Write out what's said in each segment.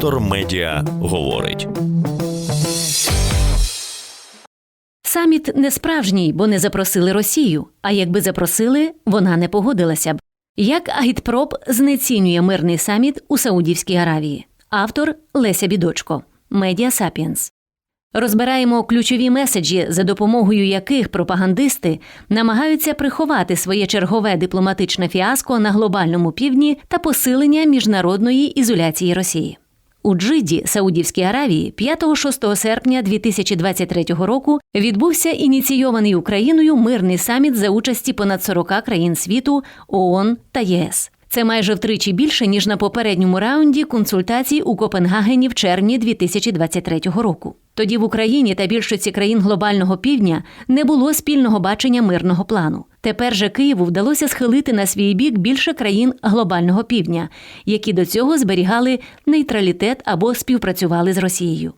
Вектор Медіа говорить. Саміт не справжній, бо не запросили Росію. А якби запросили, вона не погодилася б. Як агітпроп знецінює мирний саміт у Саудівській Аравії? Автор Леся Бідочко. Медіа Сапіенс. Розбираємо ключові меседжі, за допомогою яких пропагандисти намагаються приховати своє чергове дипломатичне фіаско на глобальному півдні та посилення міжнародної ізоляції Росії. У Джиді, Саудівській Аравії, 5-6 серпня 2023 року відбувся ініційований Україною мирний саміт за участі понад 40 країн світу, ООН та ЄС. Це майже втричі більше ніж на попередньому раунді консультацій у Копенгагені в червні 2023 року. Тоді в Україні та більшості країн глобального півдня не було спільного бачення мирного плану. Тепер же Києву вдалося схилити на свій бік більше країн глобального півдня, які до цього зберігали нейтралітет або співпрацювали з Росією.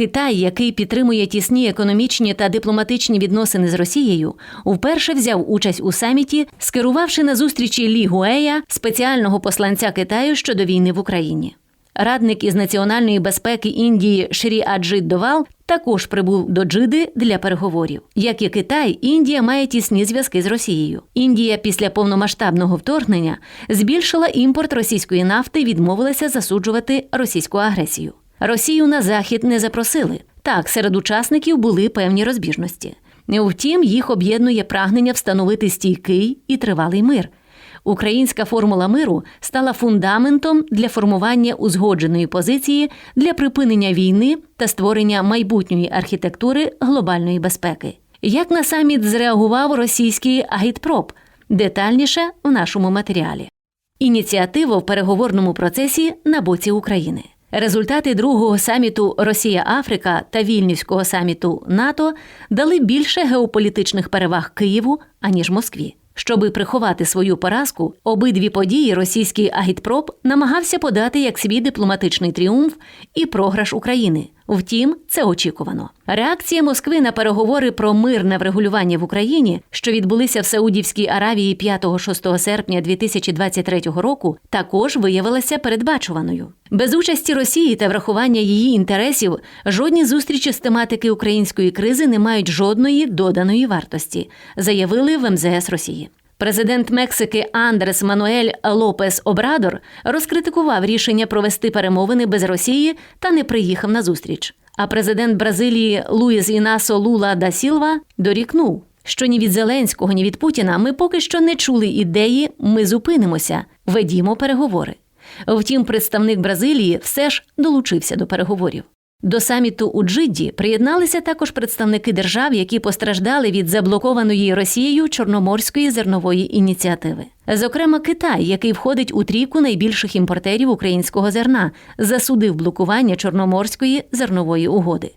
Китай, який підтримує тісні економічні та дипломатичні відносини з Росією, вперше взяв участь у саміті, скерувавши на зустрічі Лі Гуея, спеціального посланця Китаю щодо війни в Україні. Радник із національної безпеки Індії Шрі Аджит Довал також прибув до Джиди для переговорів. Як і Китай, Індія має тісні зв'язки з Росією. Індія після повномасштабного вторгнення збільшила імпорт російської нафти і відмовилася засуджувати російську агресію. Росію на захід не запросили. Так, серед учасників були певні розбіжності. Втім, їх об'єднує прагнення встановити стійкий і тривалий мир. Українська формула миру стала фундаментом для формування узгодженої позиції для припинення війни та створення майбутньої архітектури глобальної безпеки. Як на саміт зреагував російський агітпроп? Детальніше в нашому матеріалі. Ініціатива в переговорному процесі на боці України. Результати другого саміту Росія-Африка та Вільнівського саміту НАТО дали більше геополітичних переваг Києву аніж Москві. Щоби приховати свою поразку, обидві події російський агітпроп намагався подати як свій дипломатичний тріумф і програш України. Втім, це очікувано. Реакція Москви на переговори про мирне врегулювання в Україні, що відбулися в Саудівській Аравії 5-6 серпня 2023 року, також виявилася передбачуваною. Без участі Росії та врахування її інтересів жодні зустрічі з тематики української кризи не мають жодної доданої вартості, заявили в МЗС Росії. Президент Мексики Андрес Мануель Лопес Обрадор розкритикував рішення провести перемовини без Росії та не приїхав на зустріч. А президент Бразилії Луїс Інасо Лула да Сілва дорікнув, що ні від Зеленського, ні від Путіна ми поки що не чули ідеї Ми зупинимося, ведімо переговори. Втім, представник Бразилії все ж долучився до переговорів. До саміту у Джидді приєдналися також представники держав, які постраждали від заблокованої Росією Чорноморської зернової ініціативи. Зокрема, Китай, який входить у трійку найбільших імпортерів українського зерна, засудив блокування Чорноморської зернової угоди.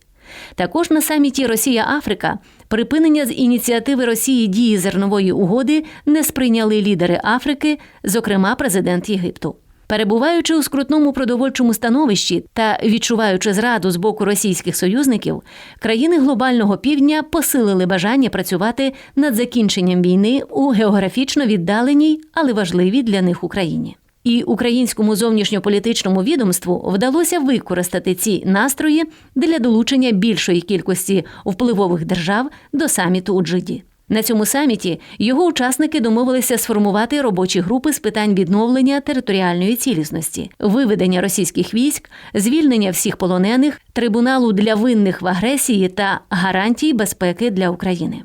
Також на саміті Росія-Африка припинення з ініціативи Росії дії зернової угоди не сприйняли лідери Африки, зокрема президент Єгипту. Перебуваючи у скрутному продовольчому становищі та відчуваючи зраду з боку російських союзників, країни глобального півдня посилили бажання працювати над закінченням війни у географічно віддаленій, але важливій для них Україні. І українському зовнішньополітичному відомству вдалося використати ці настрої для долучення більшої кількості впливових держав до саміту у Джиді. На цьому саміті його учасники домовилися сформувати робочі групи з питань відновлення територіальної цілісності, виведення російських військ, звільнення всіх полонених, трибуналу для винних в агресії та гарантій безпеки для України.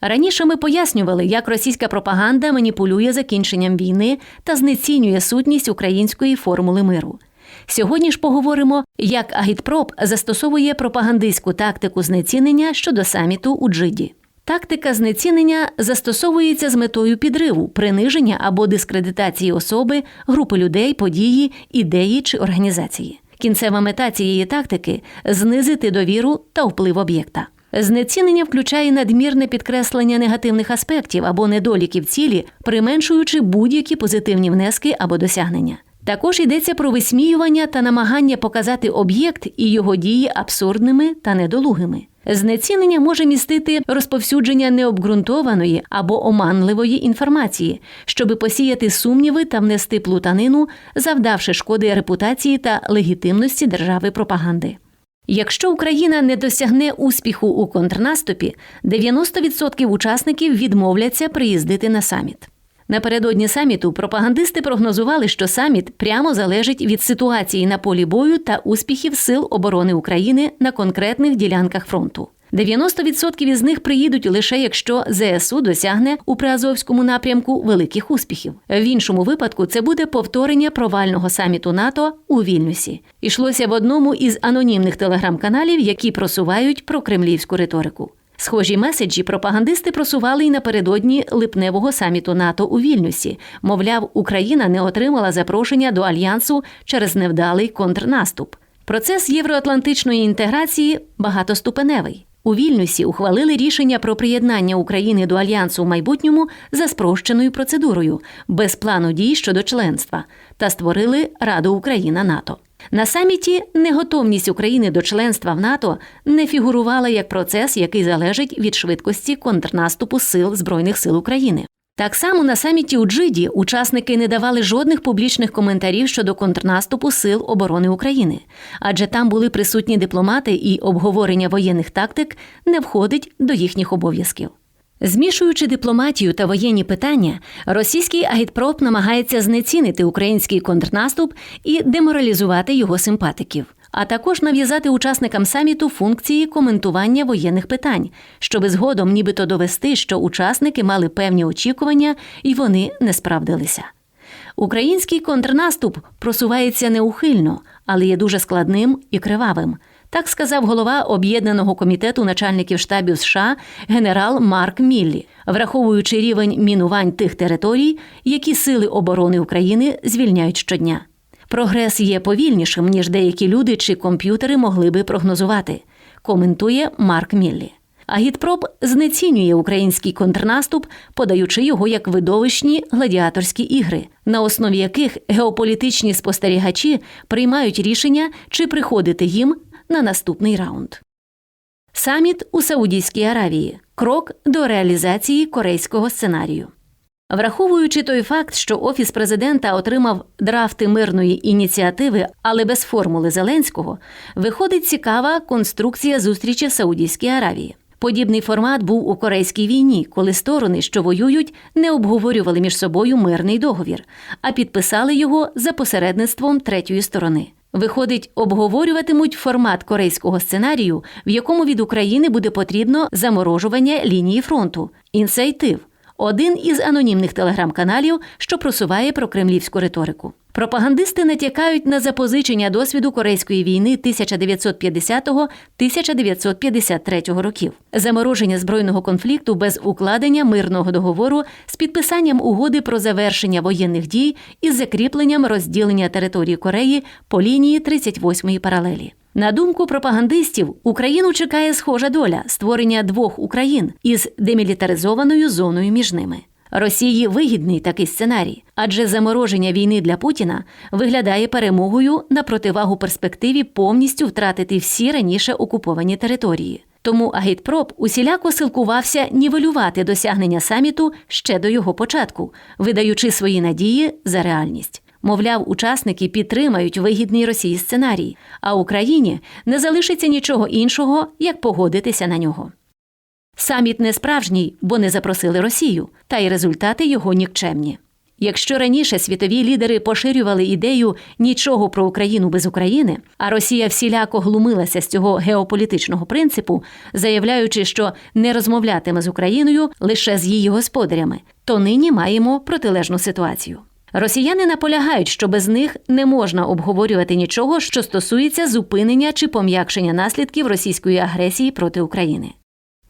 Раніше ми пояснювали, як російська пропаганда маніпулює закінченням війни та знецінює сутність української формули миру. Сьогодні ж поговоримо, як агітпроп застосовує пропагандистську тактику знецінення щодо саміту у Джиді. Тактика знецінення застосовується з метою підриву, приниження або дискредитації особи, групи людей, події, ідеї чи організації. Кінцева мета цієї тактики знизити довіру та вплив об'єкта. Знецінення включає надмірне підкреслення негативних аспектів або недоліків цілі, применшуючи будь-які позитивні внески або досягнення. Також йдеться про висміювання та намагання показати об'єкт і його дії абсурдними та недолугими. Знецінення може містити розповсюдження необґрунтованої або оманливої інформації, щоби посіяти сумніви та внести плутанину, завдавши шкоди репутації та легітимності держави пропаганди. Якщо Україна не досягне успіху у контрнаступі, 90% учасників відмовляться приїздити на саміт. Напередодні саміту пропагандисти прогнозували, що саміт прямо залежить від ситуації на полі бою та успіхів Сил оборони України на конкретних ділянках фронту. 90% із них приїдуть лише якщо ЗСУ досягне у Приазовському напрямку великих успіхів. В іншому випадку це буде повторення провального саміту НАТО у Вільнюсі. Ішлося в одному із анонімних телеграм-каналів, які просувають прокремлівську риторику. Схожі меседжі пропагандисти просували й напередодні липневого саміту НАТО у Вільнюсі. Мовляв, Україна не отримала запрошення до альянсу через невдалий контрнаступ. Процес євроатлантичної інтеграції багатоступеневий. У Вільнюсі ухвалили рішення про приєднання України до альянсу в майбутньому за спрощеною процедурою, без плану дій щодо членства, та створили Раду Україна НАТО. На саміті неготовність України до членства в НАТО не фігурувала як процес, який залежить від швидкості контрнаступу сил Збройних сил України. Так само на саміті у Джиді учасники не давали жодних публічних коментарів щодо контрнаступу Сил оборони України, адже там були присутні дипломати і обговорення воєнних тактик не входить до їхніх обов'язків. Змішуючи дипломатію та воєнні питання, російський агітпроп намагається знецінити український контрнаступ і деморалізувати його симпатиків, а також нав'язати учасникам саміту функції коментування воєнних питань, щоби згодом нібито довести, що учасники мали певні очікування і вони не справдилися. Український контрнаступ просувається неухильно, але є дуже складним і кривавим. Так сказав голова об'єднаного комітету начальників штабів США генерал Марк Міллі, враховуючи рівень мінувань тих територій, які сили оборони України звільняють щодня. Прогрес є повільнішим ніж деякі люди чи комп'ютери могли би прогнозувати. Коментує Марк Міллі. Агітпроп знецінює український контрнаступ, подаючи його як видовищні гладіаторські ігри, на основі яких геополітичні спостерігачі приймають рішення, чи приходити їм на наступний раунд. Саміт у Саудівській Аравії крок до реалізації корейського сценарію. Враховуючи той факт, що Офіс президента отримав драфти мирної ініціативи, але без формули Зеленського, виходить цікава конструкція зустрічі в Саудівській Аравії. Подібний формат був у Корейській війні, коли сторони, що воюють, не обговорювали між собою мирний договір, а підписали його за посередництвом третьої сторони. Виходить, обговорюватимуть формат корейського сценарію, в якому від України буде потрібно заморожування лінії фронту, інсейтив один із анонімних телеграм-каналів, що просуває про кремлівську риторику. Пропагандисти натякають на запозичення досвіду Корейської війни 1950-1953 років, замороження збройного конфлікту без укладення мирного договору з підписанням угоди про завершення воєнних дій із закріпленням розділення території Кореї по лінії 38-ї паралелі. На думку пропагандистів, Україну чекає схожа доля створення двох Україн із демілітаризованою зоною між ними. Росії вигідний такий сценарій, адже замороження війни для Путіна виглядає перемогою на противагу перспективі повністю втратити всі раніше окуповані території. Тому агітпроп усіляко силкувався нівелювати досягнення саміту ще до його початку, видаючи свої надії за реальність. Мовляв, учасники підтримають вигідний Росії сценарій, а Україні не залишиться нічого іншого, як погодитися на нього. Саміт не справжній, бо не запросили Росію, та й результати його нікчемні. Якщо раніше світові лідери поширювали ідею нічого про Україну без України, а Росія всіляко глумилася з цього геополітичного принципу, заявляючи, що не розмовлятиме з Україною лише з її господарями, то нині маємо протилежну ситуацію. Росіяни наполягають, що без них не можна обговорювати нічого, що стосується зупинення чи пом'якшення наслідків російської агресії проти України.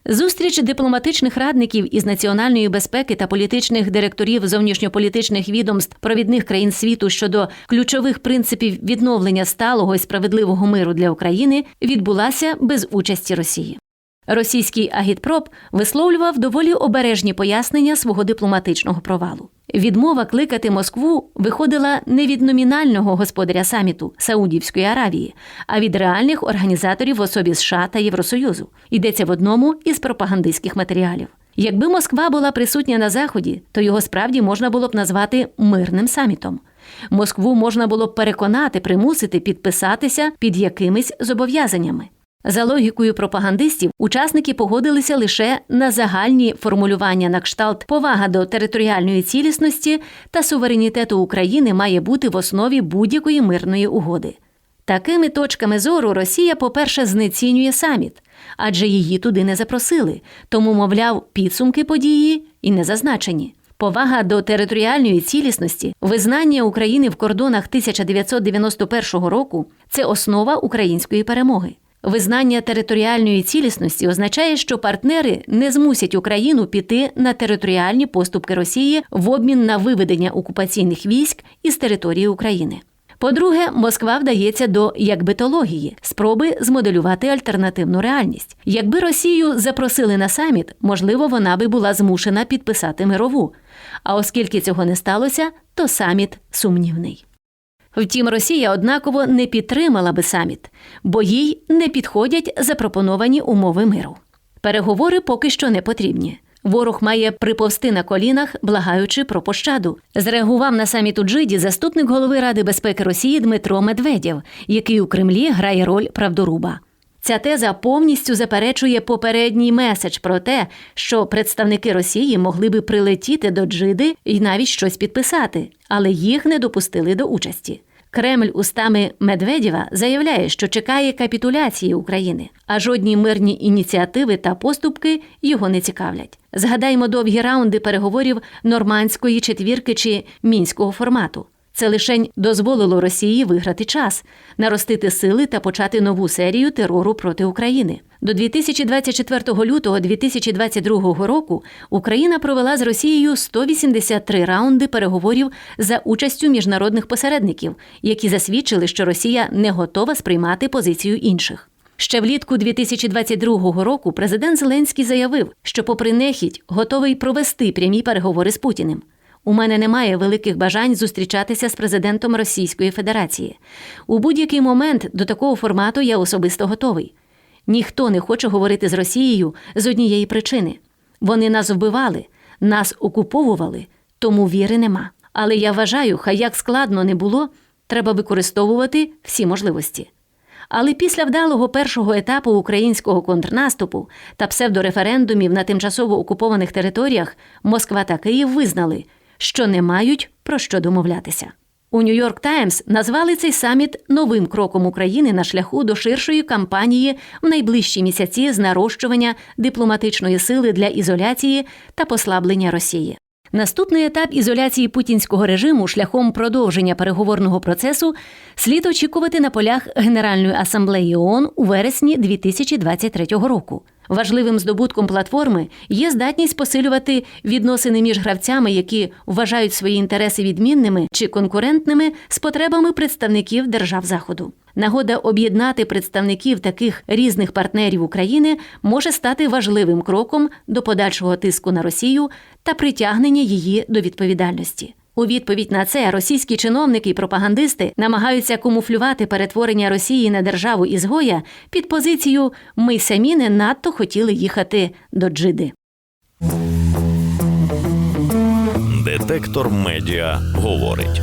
Зустріч дипломатичних радників із національної безпеки та політичних директорів зовнішньополітичних відомств провідних країн світу щодо ключових принципів відновлення сталого і справедливого миру для України відбулася без участі Росії. Російський агітпроп висловлював доволі обережні пояснення свого дипломатичного провалу. Відмова кликати Москву виходила не від номінального господаря саміту Саудівської Аравії, а від реальних організаторів в особі США та Євросоюзу. Йдеться в одному із пропагандистських матеріалів. Якби Москва була присутня на заході, то його справді можна було б назвати мирним самітом. Москву можна було б переконати, примусити підписатися під якимись зобов'язаннями. За логікою пропагандистів, учасники погодилися лише на загальні формулювання на кшталт повага до територіальної цілісності та суверенітету України має бути в основі будь-якої мирної угоди. Такими точками зору Росія, по-перше, знецінює саміт, адже її туди не запросили, тому, мовляв, підсумки події і не зазначені. Повага до територіальної цілісності, визнання України в кордонах 1991 року це основа української перемоги. Визнання територіальної цілісності означає, що партнери не змусять Україну піти на територіальні поступки Росії в обмін на виведення окупаційних військ із території України. По-друге, Москва вдається до якбитології, спроби змоделювати альтернативну реальність. Якби Росію запросили на саміт, можливо, вона би була змушена підписати мирову. А оскільки цього не сталося, то саміт сумнівний. Втім, Росія однаково не підтримала би саміт, бо їй не підходять запропоновані умови миру. Переговори поки що не потрібні. Ворог має приповсти на колінах, благаючи про пощаду. Зреагував на саміт у Джиді заступник голови Ради безпеки Росії Дмитро Медведєв, який у Кремлі грає роль правдоруба. Ця теза повністю заперечує попередній меседж про те, що представники Росії могли би прилетіти до Джиди і навіть щось підписати, але їх не допустили до участі. Кремль устами Медведєва заявляє, що чекає капітуляції України, а жодні мирні ініціативи та поступки його не цікавлять. Згадаймо довгі раунди переговорів нормандської четвірки чи мінського формату. Це лишень дозволило Росії виграти час, наростити сили та почати нову серію терору проти України. До 2024 лютого 2022 року Україна провела з Росією 183 раунди переговорів за участю міжнародних посередників, які засвідчили, що Росія не готова сприймати позицію інших. Ще влітку 2022 року президент Зеленський заявив, що, попри нехідь, готовий провести прямі переговори з Путіним. У мене немає великих бажань зустрічатися з президентом Російської Федерації. У будь-який момент до такого формату я особисто готовий. Ніхто не хоче говорити з Росією з однієї причини. Вони нас вбивали, нас окуповували, тому віри нема. Але я вважаю, хай як складно не було, треба використовувати всі можливості. Але після вдалого першого етапу українського контрнаступу та псевдореферендумів на тимчасово окупованих територіях Москва та Київ визнали, що не мають про що домовлятися. У Нью-Йорк Таймс назвали цей саміт новим кроком України на шляху до ширшої кампанії в найближчі місяці з нарощування дипломатичної сили для ізоляції та послаблення Росії. Наступний етап ізоляції путінського режиму шляхом продовження переговорного процесу слід очікувати на полях Генеральної асамблеї ООН у вересні 2023 року. Важливим здобутком платформи є здатність посилювати відносини між гравцями, які вважають свої інтереси відмінними чи конкурентними з потребами представників держав Заходу. Нагода об'єднати представників таких різних партнерів України може стати важливим кроком до подальшого тиску на Росію та притягнення її до відповідальності. У відповідь на це російські чиновники і пропагандисти намагаються камуфлювати перетворення Росії на державу ізгоя під позицію Ми самі не надто хотіли їхати до Джиди. Детектор медіа говорить.